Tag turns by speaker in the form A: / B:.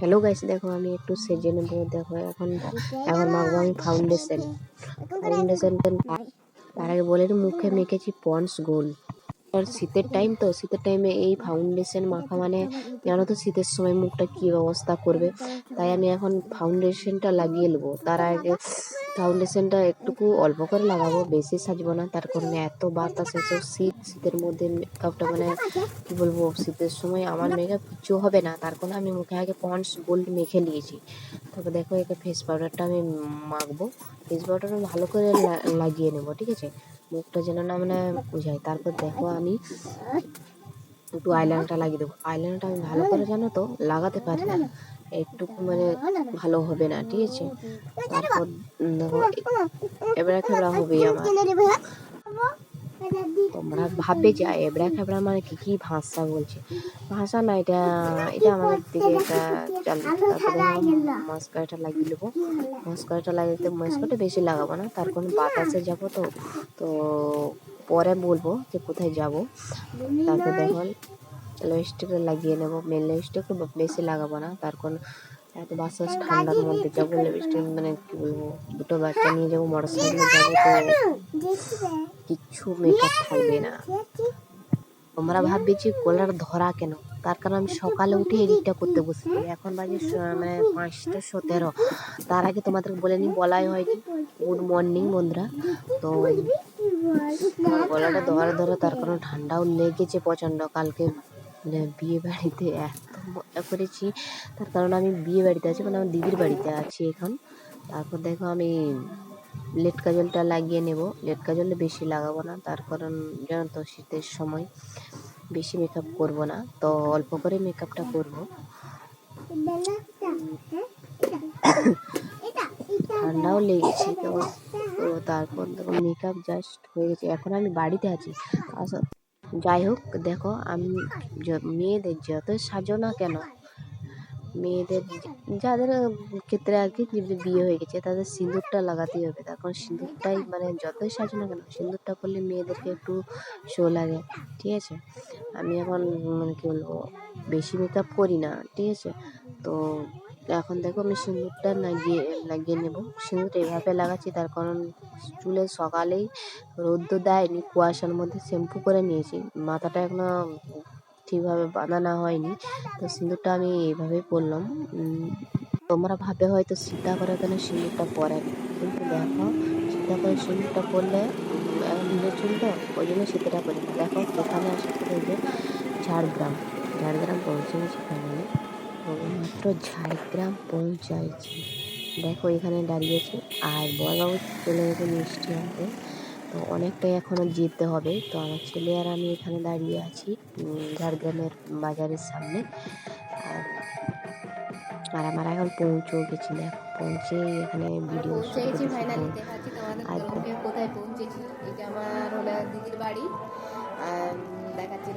A: Hello guys দেখো আমি একটু সেজে নেব দেখো, এখন এখন মাখবো আমি ফাউন্ডেশন ফাউন্ডেশন তার আগে বলে মুখে মেখেছি পন্স গোল। আর শীতের টাইম তো, শীতের টাইমে এই ফাউন্ডেশন মাখা মানে জানো তো, শীতের সময় মুখটা কী অবস্থা করবে? তাই আমি এখন ফাউন্ডেশনটা লাগিয়ে নেব। তার আগে ফাউন্ডেশনটা একটুকু অল্প করে লাগাবো, বেশি সাজবো না। তার কারণে এত বাতাস এসে শীত, শীতের মধ্যে মেকআপটা মানে কি বলব, শীতের সময় আমার মেকআপ কিছু হবে না। তার কারণে আমি মুখে আগে পন্ডস গোল্ড মেখে নিয়েছি। তারপর দেখো একে ফেস পাউডারটা আমি মাখবো। ফেস পাউডারটা ভালো করে লাগিয়ে নেব, ঠিক আছে? মুখটা যেন না মানে বোঝায়। তারপর দেখো আমি একটু আইলাইনারটা লাগিয়ে দেবো। আইলাইনারটা আমি ভালো করে জানো তো, লাগাতে পারি না। একটুকু মানে ভালো হবে না, ঠিক আছে? তারপর এবড়া খেবড়া হবেই আমার। তোমরা ভাববে যে এবড়া খেবড়া মানে কি কি ভাষা বলছে? ভাষা না, এটা এটা আমাদের দিকে এটা চালু তারপরে লাগিয়ে নেব। মস্কারটা লাগাতে মস্কারটা বেশি লাগাবো না, তার কোনো বাতাসে যাব তো। তো পরে বলব যে কোথায় যাব। তারপর দেখুন লিপস্টিকটা লাগিয়ে নেব। মেন লিপস্টিক বেশি লাগাবো না, তার কোন এত বাতাস ঠান্ডার মধ্যে, যাব লিপস্টিক মানে কি বলব, দুটো বাচ্চা নিয়ে যাব মোটর সাইকেলে যাব তো কিচ্ছু মেকআপ থাকবে না। আমরা ভাববে যে গলার ধরা কেন? তার কারণ আমি সকালে উঠে এডিটটা করতে বসেছি। এখন বাজে মানে পাঁচটা সতেরো। তার আগে তোমাদের বলে নি, বলাই হয় হয়নি। গুড মর্নিং বন্ধুরা। তো গলাটা ধরে ধরে, তার কারণ ঠান্ডাও লেগেছে প্রচণ্ড, কালকে বিয়ে বাড়িতে এত মজা করেছি। তার কারণ আমি বিয়ে বাড়িতে আছি মানে আমার দিদির বাড়িতে আছি এখন। তারপর দেখো আমি লেট কাজলটা লাগিয়ে নেব। লেট কাজলটা বেশি লাগাবো না, তার কারণ জানো তো শীতের সময় বেশি মেকআপ করব না, তো অল্প করে মেকআপটা করব। ঠান্ডাও লেগেছে, তো তারপর দেখো মেকআপ জাস্ট হয়ে গেছে। এখন আমি বাড়িতে আছি আসো যাই হোক, দেখো, আমি মেয়েদের যতই সাজো না কেন, মেয়েদের যাদের ক্ষেত্রে আর কি বিয়ে হয়ে গেছে, তাদের সিঁদুরটা লাগাতেই হবে। তার কারণ সিঁদুরটাই মানে যতই সাজো না কেন, সিঁদুরটা করলে মেয়েদেরকে একটু শো লাগে, ঠিক আছে? আমি এখন মানে কী বলব, বেশি মেকআপ করি না, ঠিক আছে? তো এখন দেখো আমি সিঁদুরটা লাগিয়ে লাগিয়ে নেব। সিঁদুরটা এভাবে লাগাচ্ছি, তার কারণ চুলে সকালেই রোদ্দ দেয়নি, কুয়াশার মধ্যে শ্যাম্পু করে নিয়েছি। মাথাটা এখনও ঠিকভাবে বাঁধানো হয়নি, তো সিঁদুরটা আমি এইভাবেই পরলাম। তোমরা ভাবে হয়তো সীতা করে কেন সিঁদুরটা পরে কিন্তু দেখো সীতা করে সিঁদুরটা পরলে ঢিলে চুল তো ওই জন্য সীতাটা পরি দেখো, এখানে আসা করে যে ঝাড়গ্রাম ঝাড়গ্রাম পৌঁছে ফাইনালি মাত্র ঝাড়গ্রাম পৌঁছাইছি। দেখো এখানে দাঁড়িয়েছি। আর বড়বাবু চলে গেছে মিষ্টি আনতে। তো অনেকটাই এখনও যেতে হবে। তো আমার ছেলে আর আমি এখানে দাঁড়িয়ে আছি ঝাড়গ্রামের বাজারের সামনে। আর আর আমার এখন পৌঁছেও গেছি দেখো পৌঁছে এখানে ভিডিও আর
B: কোথায় পৌঁছেছি। এটা আমার হলো দিদির বাড়ি। আর দেখাচ্ছি